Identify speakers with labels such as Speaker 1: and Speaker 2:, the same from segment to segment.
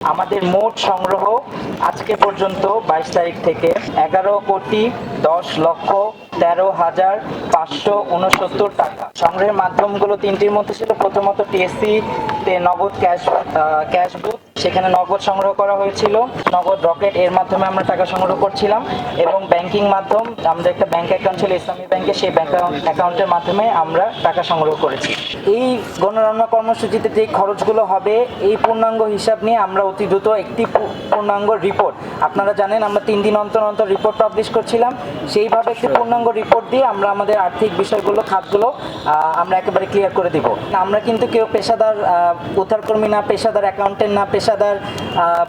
Speaker 1: আমাদের মোট সংগ্রহ আজকে পর্যন্ত বাইশ তারিখ থেকে এগারো কোটি দশ লক্ষ তেরো হাজার পাঁচশো উনসত্তর টাকা। সংগ্রহের মাধ্যমগুলো তিনটির মধ্যে ছিল প্রথমত টিএসসি তে নগদ ক্যাশ ক্যাশ বুথ সেখানে নগদ সংগ্রহ করা হয়েছিল। নগদ রকেট এর মাধ্যমে আমরা টাকা সংগ্রহ করছিলাম এবং ব্যাংকিং মাধ্যম, আমাদের একটা ব্যাংক অ্যাকাউন্ট ছিল, ইসলামী ব্যাংকে সেই ব্যাংক অ্যাকাউন্টের মাধ্যমে আমরা টাকা সংগ্রহ করেছি। এই গণরান্না কর্মসূচিতে যে খরচগুলো হবে, এই পূর্ণাঙ্গ হিসাব নিয়ে আমরা অতি দ্রুত একটি পূর্ণাঙ্গ রিপোর্ট আপনারা জানেন আমরা তিন দিন অন্তর অন্তর রিপোর্ট পাবলিশ করছিলাম। সেইভাবে একটি পূর্ণাঙ্গ রিপোর্ট দিয়ে আমরা আমাদের আর্থিক বিষয়গুলো, খাতগুলো আমরা একেবারে ক্লিয়ার করে দিব। আমরা কিন্তু কেউ পেশাদার উদ্ধারকর্মী না, পেশাদার অ্যাকাউন্টেন্ট না পেশাদার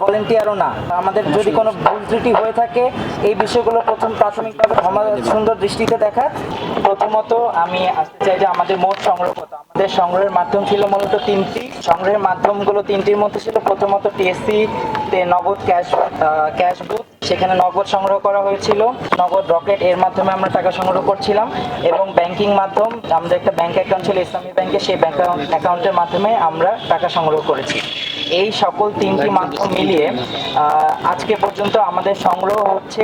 Speaker 1: ভলেন্টিয়ারও না। আমাদের যদি কোনো ভুল ত্রুটি হয়ে থাকে এই বিষয়গুলো প্রথম প্রাথমিকভাবে ক্ষমা সুন্দর দৃষ্টিতে দেখা। প্রথমত আমি আসতে চাই যে আমাদের মোট সংগ্রহ কত? আমাদের সংগ্রহের মাধ্যম ছিল মূলত তিনটি। সংগ্রহের মাধ্যমগুলো তিনটির মধ্যে ছিল প্রথমত টিএসসি তে নগদ ক্যাশ ক্যাশ বুথ সেখানে নগদ সংগ্রহ করা হয়েছিল। নগদ রকেট এর মাধ্যমে আমরা টাকা সংগ্রহ করছিলাম এবং ব্যাংকিং মাধ্যম, আমাদের একটা ব্যাংক অ্যাকাউন্ট ছিল, ইসলামী ব্যাংকে সেই ব্যাংক অ্যাকাউন্টের মাধ্যমে আমরা টাকা সংগ্রহ করেছি। এই সকল তিনটি মাধ্যম মিলিয়ে আজকে পর্যন্ত আমাদের সংগ্রহ হচ্ছে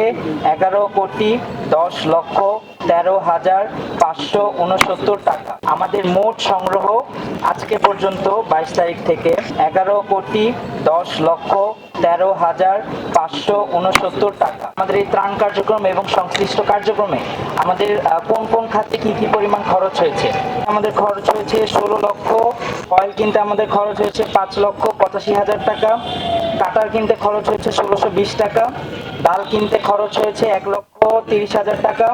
Speaker 1: এগারো কোটি দশ লক্ষ তেরো হাজার পাঁচশো উনসত্তর টাকা। আমাদের মোট সংগ্রহ আজকে পর্যন্ত বাইশ তারিখ থেকে এগারো কোটি দশ লক্ষ তেরো হাজার পাঁচশো উনসত্তর টাকা। আমাদের এই ত্রাণ কার্যক্রম এবং সংশ্লিষ্ট কার্যক্রমে আমাদের কোন কোন খাতে কি কি পরিমাণ খরচ হয়েছে? আমাদের খরচ হয়েছে ষোলো লক্ষ অয়েল কিনতে আমাদের খরচ হয়েছে পাঁচ লক্ষ পঁচাশি হাজার টাকা, কাটার কিনতে খরচ হয়েছে ষোলোশো বিশ টাকা, ডাল কিনতে খরচ হয়েছে এক লক্ষ তিরিশ হাজার টাকা,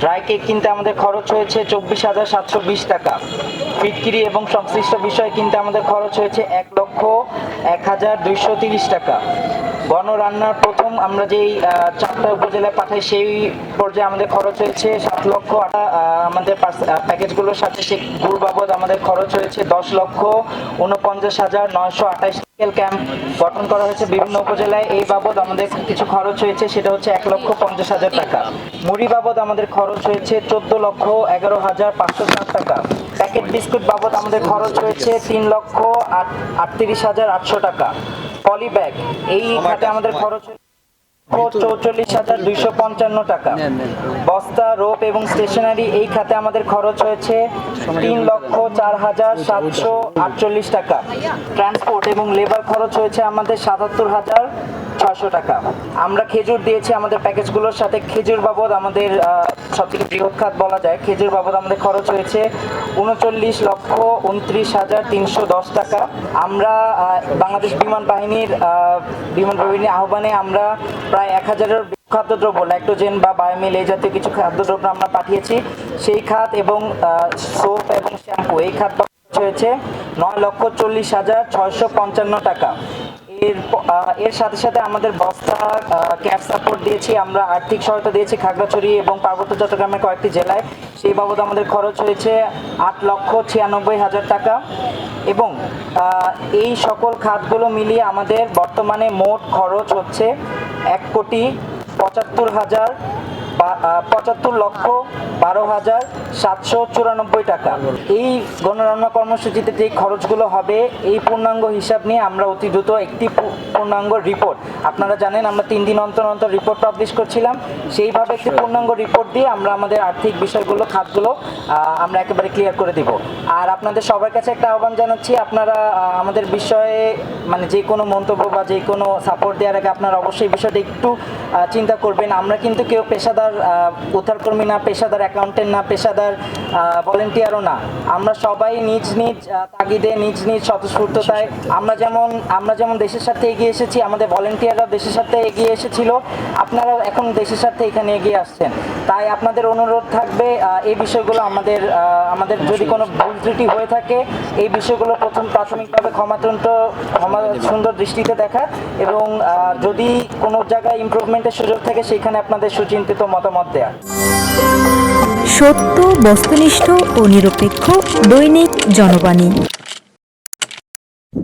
Speaker 1: ড্রাই কেক কিনতে আমাদের খরচ হয়েছে চব্বিশ হাজার সাতশো বিশ টাকা, ফিটকিরি এবং সংশ্লিষ্ট বিষয় কিনতে আমাদের খরচ হয়েছে এক লক্ষ এক হাজার দুইশো তিরিশ টাকা। গণরান্নার প্রথম আমরা যেই চারটা উপজেলায় পাঠাই, সেই পর্যায়ে আমাদের খরচ হয়েছে সাত লক্ষ আমাদের প্যাকেজগুলোর সাথে সে গুড় বাবদ আমাদের খরচ হয়েছে দশ লক্ষ উনপঞ্চাশ হাজার নয়শো আঠাশ ক্যাম্প গঠন করা হয়েছে বিভিন্ন উপজেলায়। এই বাবদ আমাদের কিছু খরচ হয়েছে, সেটা হচ্ছে এক লক্ষ পঞ্চাশ হাজার টাকা। মুড়ি বাবদ আমাদের খরচ হয়েছে চোদ্দ লক্ষ এগারো হাজার পাঁচশো ষাট টাকা। প্যাকেট বিস্কুট বাবদ আমাদের খরচ হয়েছে তিন লক্ষ আট, আটত্রিশ হাজার আটশো টাকা। Poly bag. এই খাতে আমাদের খরচ চৌচল্লিশ হাজার দুইশো পঞ্চান্ন টাকা। বস্তা রোপ এবং স্টেশনারি এই খাতে আমাদের খরচ হয়েছে তিন লক্ষ চার হাজার সাতশো আটচল্লিশ টাকা। ট্রান্সপোর্ট এবং লেবার খরচ হয়েছে আমাদের সাতাত্তর হাজার ছশো টাকা। আমরা খেজুর দিয়েছি আমাদের প্যাকেজগুলোর সাথে। খেজুর বাবদ আমাদের সব থেকে বৃহৎ খাত বলা যায়। খেজুর বাবদ আমাদের খরচ হয়েছে উনচল্লিশ লক্ষ উনত্রিশ হাজার তিনশো দশ টাকা। আমরা বাংলাদেশ বিমান বাহিনীর বিমান বাহিনীর আহ্বানে আমরা প্রায় এক হাজারের খাদ্যদ্রব্য ল্যাক্টোজেন বা বায়োমিল এই জাতীয় কিছু খাদ্যদ্রব্য আমরা পাঠিয়েছি। সেই খাত এবং সোপ এবং শ্যাম্পু এই খাত হয়েছে নয় লক্ষ চল্লিশ হাজার ছয়শো পঞ্চান্ন টাকা। এর এর সাথে সাথে আমাদের বস্তা ক্যাব সাপোর্ট দিয়েছি, আমরা আর্থিক সহায়তা দিয়েছি খাগড়াছড়ি এবং পার্বত্য চট্টগ্রামের কয়েকটি জেলায়। সেই বাবদ আমাদের খরচ হয়েছে আট লক্ষ ছিয়ানব্বই হাজার টাকা এবং এই সকল খাতগুলো মিলিয়ে আমাদের বর্তমানে মোট খরচ হচ্ছে এক কোটি পঁচাত্তর হাজার পঁচাত্তর লক্ষ বারো হাজার সাতশো চুরানব্বই টাকা। এই গণরান্না কর্মসূচিতে যে খরচগুলো হবে, এই পূর্ণাঙ্গ হিসাব নিয়ে আমরা অতি দ্রুত একটি পূর্ণাঙ্গ রিপোর্ট। আপনারা জানেন, আমরা তিন দিন অন্তর অন্তর রিপোর্ট পাবলিশ করছিলাম। সেইভাবে একটি পূর্ণাঙ্গ রিপোর্ট দিয়ে আমরা আমাদের আর্থিক বিষয়গুলো, খাতগুলো আমরা একেবারে ক্লিয়ার করে দিব। আর আপনাদের সবার কাছে একটা আহ্বান জানাচ্ছি, আপনারা আমাদের বিষয়ে মানে যে কোনো মন্তব্য বা যে কোনো সাপোর্ট দেওয়ার আগে আপনারা অবশ্যই বিষয়টা একটু চিন্তা করবেন। আমরা কিন্তু কেউ পেশাদার আহ, উদ্ধারকর্মী না পেশাদার অ্যাকাউন্টেন্ট না পেশাদার ভলেন্টিয়ারও না। আমরা সবাই নিজ নিজ তাগিদে নিজ নিজ স্বতঃস্ফূর্ততায় আমরা যেমন আমরা যেমন দেশের সাথে এগিয়ে এসেছি আমাদের ভলেন্টিয়াররা দেশের সাথে এগিয়ে এসেছিল আপনারা এখন দেশের সাথে এখানে এগিয়ে আসছেন। তাই আপনাদের অনুরোধ থাকবে এই বিষয়গুলো আমাদের আমাদের যদি কোনো ভুল ত্রুটি হয়ে থাকে এই বিষয়গুলো প্রথম প্রাথমিকভাবে ক্ষমাতন্ত্র ক্ষমা সুন্দর দৃষ্টিতে দেখা এবং যদি কোনো জায়গায় ইমপ্রুভমেন্টের সুযোগ থাকে সেখানে আপনাদের সুচিন্তিত মতামত দেয়া।
Speaker 2: সত্য বস্তুনিষ্ঠ ও নিরপেক্ষ দৈনিক জনবাণী।